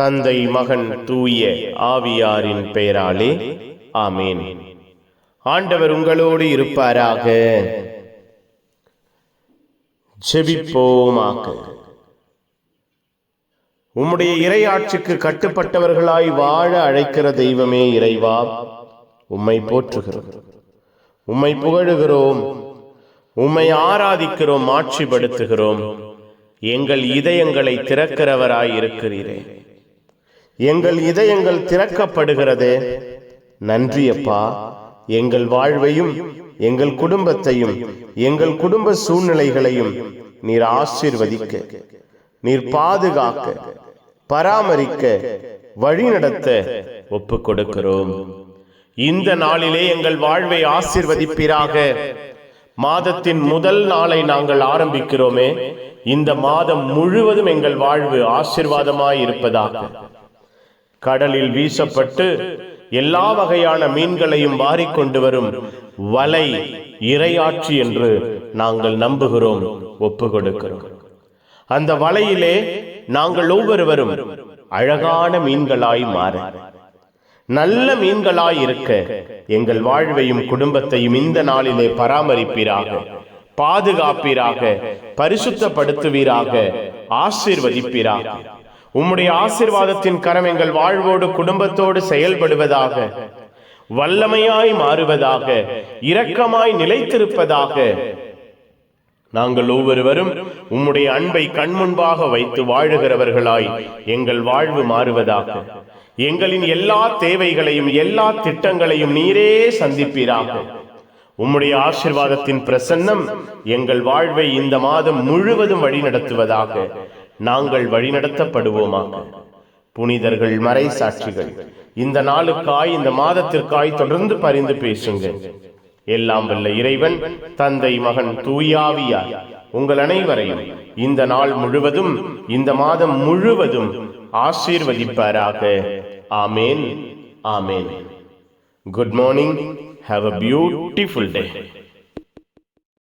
தந்தை மகன் தூய ஆவியாரின் பெயராலே ஆமேன். ஆண்டவர் உங்களோடு இருப்பாராக. ஜெபிப்போமாக. உம்முடைய இறையாட்சிக்கு கட்டுப்பட்டவர்களாய் வாழ அழைக்கிற தெய்வமே இறைவா உம்மை போற்றுகிறோம். உம்மை புகழுகிறோம். உம்மை ஆராதிக்கிறோம் ஆட்சிப்படுத்துகிறோம். எங்கள் இதயங்களை திறக்கிறவராய் இருக்கிறீரே. எங்கள் இதயங்கள் திறக்கப்படுகிறது. நன்றி அப்பா. எங்கள் வாழ்வையும் எங்கள் குடும்பத்தையும் எங்கள் குடும்ப சூழ்நிலைகளையும் நீர் ஆசீர்வதிக்க நீர் பாதுகாக்க பராமரிக்க வழிநடத்த ஒப்பு கொடுக்கிறோம் இந்த நாளிலே எங்கள் வாழ்வை ஆசிர்வதிப்பீராக. மாதத்தின் முதல் நாளை நாங்கள் ஆரம்பிக்கிறோமே. இந்த மாதம் முழுவதும் எங்கள் வாழ்வு ஆசீர்வாதமாய் இருப்பதாக. கடலில் வீசப்பட்டு எல்லா வகையான மீன்களையும் வாரிக்கொண்டு வரும் வலை இரையாட்சி என்று நாங்கள் நம்புகிறோம் ஒப்பு கொடுக்கிறோம் அந்த வலையிலே நாங்கள் ஒவ்வொருவரும் அழகான மீன்களாய் மாற. நல்ல மீன்களாய் இருக்க. எங்கள் வாழ்வையும் குடும்பத்தையும் இந்த நாளிலே பராமரிப்பீராக பாதுகாப்பீராக பரிசுத்தப்படுத்துவீராக ஆசீர்வதிப்பீராக. உம்முடைய ஆசீர்வாதத்தின் கரம் எங்கள் வாழ்வோடு குடும்பத்தோடு செயல்படுவதாக வல்லமையாய் மாறுவதாக இரக்கமாய் நிலைத்திருப்பதாக நாங்கள் ஒவ்வொருவரும் உம்முடைய அன்பை கண்முன்பாக வைத்து வாழுகிறவர்களாய் எங்கள் வாழ்வு மாறுவதாக. எங்களின் எல்லா தேவைகளையும் எல்லா திட்டங்களையும் நீரே சந்திப்பீராக. உம்முடைய ஆசிர்வாதத்தின் பிரசன்னம் எங்கள் வாழ்வை இந்த மாதம் முழுவதும் வழிநடத்துவதாக. நாங்கள் வழிநடத்தப்படுவோமாக. புனிதர்கள் மறை சாட்சிகள் இந்த நாளுக்காய் இந்த மாதத்திற்காய் தொடர்ந்து பரிந்து பேசுங்கள். எல்லாம் வல்ல இறைவன் தந்தை மகன் தூயாவியார் உங்கள் அனைவரையும் இந்த நாள் முழுவதும் இந்த மாதம் முழுவதும் ஆசீர்வதிப்பாராக. ஆமேன். ஆமேன். Good morning have a beautiful day